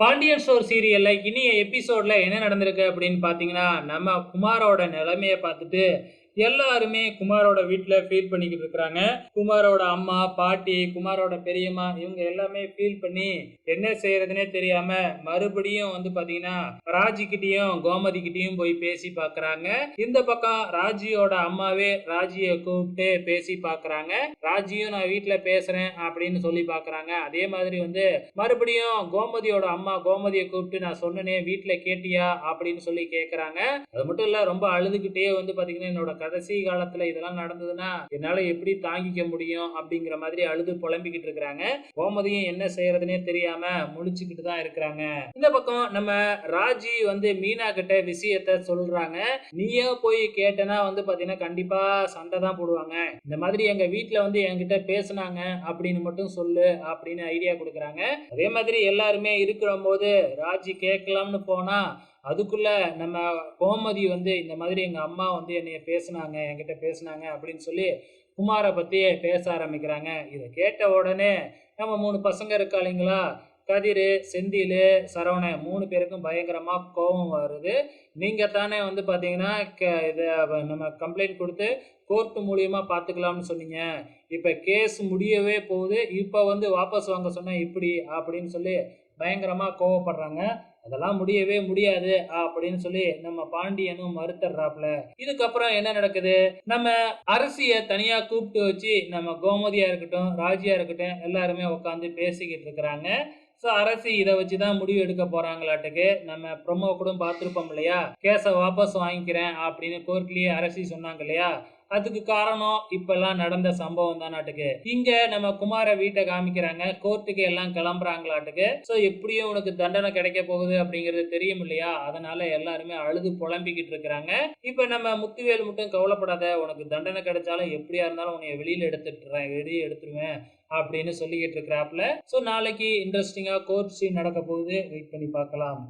Pandian store சீரியல்ல இனிய எபிசோட்ல என்ன நடந்திருக்கு அப்படின்னு பாத்தீங்கன்னா நம்ம குமாரோட நிலைமைய பார்த்துட்டு எல்லாருமே குமாரோட வீட்டில் ஃபீல் பண்ணிக்கிட்டு இருக்கிறாங்க. குமாரோட அம்மா பாட்டி குமாரோட பெரியம்மா இவங்க எல்லாமே ஃபீல் பண்ணி என்ன செய்யறதுனே தெரியாம மறுபடியும் வந்து பாத்தீங்கன்னா ராஜிக்கிட்டையும் கோமதி கிட்டையும் போய் பேசி பார்க்குறாங்க இந்த பக்கம் ராஜியோட அம்மாவே ராஜியை கூப்பிட்டு பேசி பார்க்குறாங்க ராஜியும் நான் வீட்டுல பேசுறேன் அப்படின்னு சொல்லி பார்க்குறாங்க அதே மாதிரி வந்து மறுபடியும் கோமதியோட அம்மா கோமதியை கூப்பிட்டு நான் சொன்னனே வீட்டுல கேட்டியா அப்படின்னு சொல்லி கேக்குறாங்க. அது மட்டும் இல்ல ரொம்ப அழுதுகிட்டே வந்து பாத்தீங்கன்னா என்னோட கடைசி காலத்துல இதெல்லாம் நடந்ததுன்னா என்னால எப்படி தாங்கிக்க முடியும் அப்படிங்கிற மாதிரி அழுது புலம்பிக்கிட்டு இருக்கிறாங்க. கோமதியும் என்ன செய்யறதுனே தெரியாம முழிச்சுக்கிட்டு தான் இருக்கிறாங்க. இந்த பக்கம் நம்ம ராஜி வந்து மீனா கிட்ட விஷயத்த சொல்றாங்க. நீயே போய் கேட்டனா வந்து பாத்தீங்கன்னா கண்டிப்பா சண்டை தான் போடுவாங்க. இந்த மாதிரி எங்க வீட்டுல வந்து என்கிட்ட பேசுனாங்க அப்படின்னு மட்டும் சொல்லு அப்படின்னு ஐடியா கொடுக்குறாங்க. அதே மாதிரி எல்லாருமே இருக்கிற போது ராஜி கேட்கலாம்னு போனா அதுக்குள்ள நம்ம கோமதி வந்து இந்த மாதிரி எங்க அம்மா வந்து என்னைய பேசுனாங்க என்கிட்ட பேசுனாங்க அப்படின்னு சொல்லி குமாரை பத்தி பேச ஆரம்பிக்கிறாங்க. இதை கேட்ட உடனே நம்ம மூணு பசங்க இருக்காளிங்களா? கதிர் செந்தில் சரவணன் மூணு பேருக்கும் பயங்கரமா கோபம் வருது. நீங்க தானே வந்து பாத்தீங்கன்னா க- இதை நம்ம கம்ப்ளைண்ட் கொடுத்து கோர்ட்டு மூலியமா பார்த்துக்கலாம்னு சொன்னீங்க. இப்ப கேஸ் முடியவே போகுது. இப்ப வந்து வாபஸ் வாங்க சொன்னா இப்படி அப்படின்னு சொல்லி பயங்கரமாக கோவப்படுறாங்க. அதெல்லாம் முடியவே முடியாது அப்படின்னு சொல்லி நம்ம பாண்டியனும் மறுத்தர்றாப்ல இதுக்கப்புறம் என்ன நடக்குது? நம்ம அரசிய தனியா கூப்பிட்டு வச்சு நம்ம கோமதியா இருக்கட்டும் ராஜியா இருக்கட்டும் எல்லாருமே உட்காந்து பேசிக்கிட்டு இருக்கிறாங்க. ஸோ அரசு இதை வச்சு தான் முடிவு எடுக்க போறாங்களாட்டுக்கு நம்ம ப்ரொமோ கூட பார்த்துருப்போம் இல்லையா? கேஸை வாபஸ் வாங்கிக்கிறேன் அப்படின்னு கோர்ட்லயே அரசி சொன்னாங்க இல்லையா? அதுக்கு காரணம் இப்பெல்லாம் நடந்த சம்பவம் தான் நாட்டுக்கு இங்க நம்ம குமார வீட்டை காமிக்கிறாங்க. கோர்ட்டுக்கு எல்லாம் கிளம்புறாங்களாட்டுக்கு. சோ எப்படியும் உனக்கு தண்டனை கிடைக்க போகுது அப்படிங்கிறது தெரியும் இல்லையா? அதனால எல்லாருமே அழுது புலம்பிக்கிட்டு இருக்கிறாங்க. இப்ப நம்ம முத்துவேல் மட்டும் கவலைப்படாத. உனக்கு தண்டனை கிடைச்சாலும் எப்படியா இருந்தாலும் உன்னை வெளியில எடுத்துட்டுறேன். வெளியே எடுத்துருவேன் அப்படின்னு சொல்லிக்கிட்டு இருக்கிறாப்ல ஸோ நாளைக்கு இன்ட்ரெஸ்டிங்காக கோர்ட் சீன் நடக்க போகுது. வெயிட் பண்ணி பார்க்கலாம்.